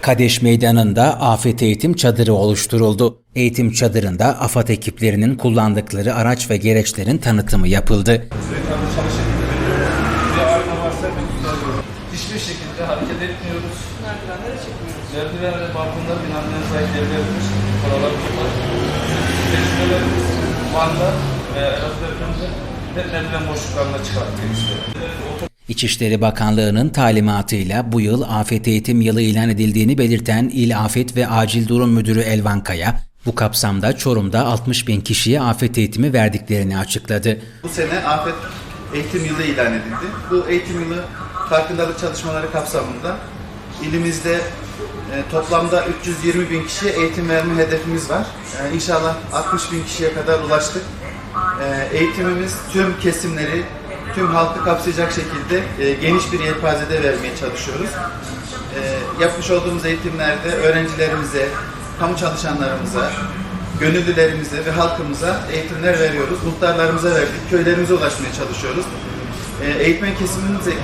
Kadeş Meydanı'nda afet eğitim çadırı oluşturuldu. Eğitim çadırında AFAD ekiplerinin kullandıkları araç ve gereçlerin tanıtımı yapıldı. Hiçbir şekilde hareket etmiyoruz. Merdivenlere çıkmıyoruz. Merdiven ve balkonlar binanın zayıf yerleridir. Oralar bunlar. Tecrübelerimiz Van'da ve Elazığ depreminde hep merdiven boşluklarında çıkarttık. İçişleri Bakanlığı'nın talimatıyla bu yıl afet eğitim yılı ilan edildiğini belirten İl Afet ve Acil Durum Müdürü Elvan Kaya, bu kapsamda Çorum'da 60 bin kişiye afet eğitimi verdiklerini açıkladı. Bu sene afet eğitim yılı ilan edildi. Bu eğitim yılı farkındalık çalışmaları kapsamında ilimizde e, toplamda 320 bin kişiye eğitim verme hedefimiz var. E, inşallah 60 bin kişiye kadar ulaştık. E, eğitimimiz tüm kesimleri, tüm halkı kapsayacak şekilde e, geniş bir yelpazede vermeye çalışıyoruz. E, yapmış olduğumuz eğitimlerde öğrencilerimize, kamu çalışanlarımıza, gönüllülerimize ve halkımıza eğitimler veriyoruz. Muhtarlarımıza verdik, köylerimize ulaşmaya çalışıyoruz. E, eğitmen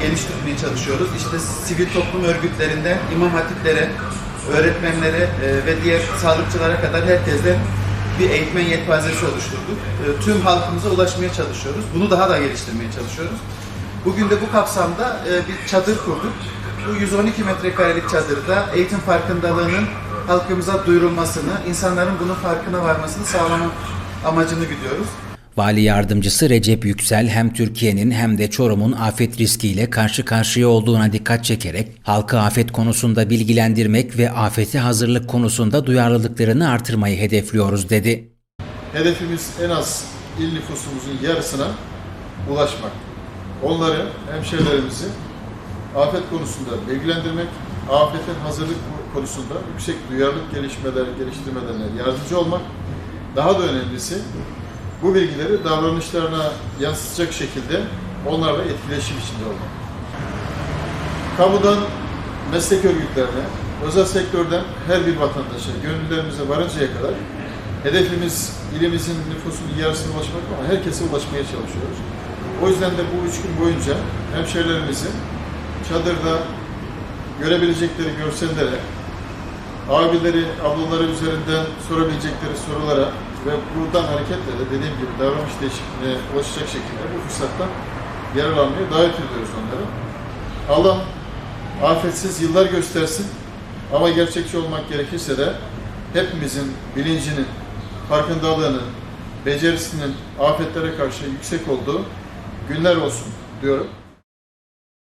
geniş tutmaya çalışıyoruz. İşte sivil toplum örgütlerinden imam hatiplere, öğretmenlere e, ve diğer sağlıkçılara kadar herkesten bir eğitmen yelpazesi oluşturduk. E, tüm halkımıza ulaşmaya çalışıyoruz. Bunu daha da geliştirmeye çalışıyoruz. Bugün de bu kapsamda e, bir çadır kurduk. Bu 112 metrekarelik çadırda eğitim farkındalığının halkımıza duyurulmasını, insanların bunun farkına varmasını sağlama amacını güdüyoruz. Vali yardımcısı Recep Yüksel hem Türkiye'nin hem de Çorum'un afet riskiyle karşı karşıya olduğuna dikkat çekerek halkı afet konusunda bilgilendirmek ve afete hazırlık konusunda duyarlılıklarını artırmayı hedefliyoruz dedi. Hedefimiz en az il nüfusumuzun yarısına ulaşmak. Onları, hemşehrilerimizi afet konusunda bilgilendirmek, afete hazırlık konusunda yüksek duyarlılık gelişmeler, geliştirmelerine yardımcı olmak. Daha da önemlisi bu bilgileri davranışlarına yansıtacak şekilde onlarla etkileşim içinde olmak. Kamudan meslek örgütlerine, özel sektörden her bir vatandaşa, gönüllerimize varıncaya kadar hedefimiz ilimizin nüfusunun yarısına ulaşmak ama herkese ulaşmaya çalışıyoruz. O yüzden de bu üç gün boyunca hemşehrilerimizin çadırda görebilecekleri görsellere, abileri, ablaları üzerinden sorabilecekleri sorulara ve buradan hareketle de dediğim gibi davranış değişikliğine ulaşacak şekilde bu fırsattan yararlanmaya davet ediyoruz onları. Allah afetsiz yıllar göstersin ama gerçekçi olmak gerekirse de hepimizin bilincinin, farkındalığının, becerisinin afetlere karşı yüksek olduğu günler olsun diyorum.